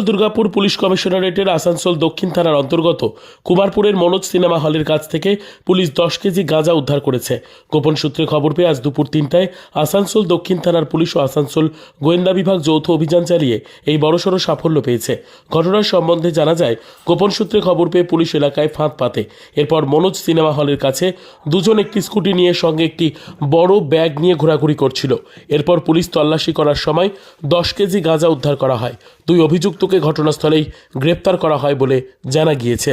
Durgapur police কমিশনারেটের Asansol দক্ষিণ থানার অন্তর্গত কুমারপুরের মনোজ সিনেমা হলের কাছ থেকে পুলিশ দশ কেজি গাঁজা উদ্ধার করেছে। গোপন সূত্রে খবর পেয়ে আজ দুপুর তিনটায় আসানসোল দক্ষিণ থানার পুলিশ ও আসানসোল গোয়েন্দা বিভাগ যৌথ অভিযান চালিয়ে এই বড়সড় সাফল্য পেয়েছে। ঘটনার সম্বন্ধে জানা যায়, গোপন সূত্রে খবর পেয়ে পুলিশ এলাকায় ফাঁদ পাতে। এরপর মনোজ সিনেমা হলের কাছে দুজন একটি স্কুটি নিয়ে সঙ্গে একটি বড় ব্যাগ নিয়ে ঘোরাঘুরি করছিল। এরপর পুলিশ তল্লাশি করার সময় দশ কেজি গাঁজা উদ্ধার করা হয়। দুই অভিযুক্তকে ঘটনাস্থলেই গ্রেপ্তার করা হয় বলে জানা গিয়েছে।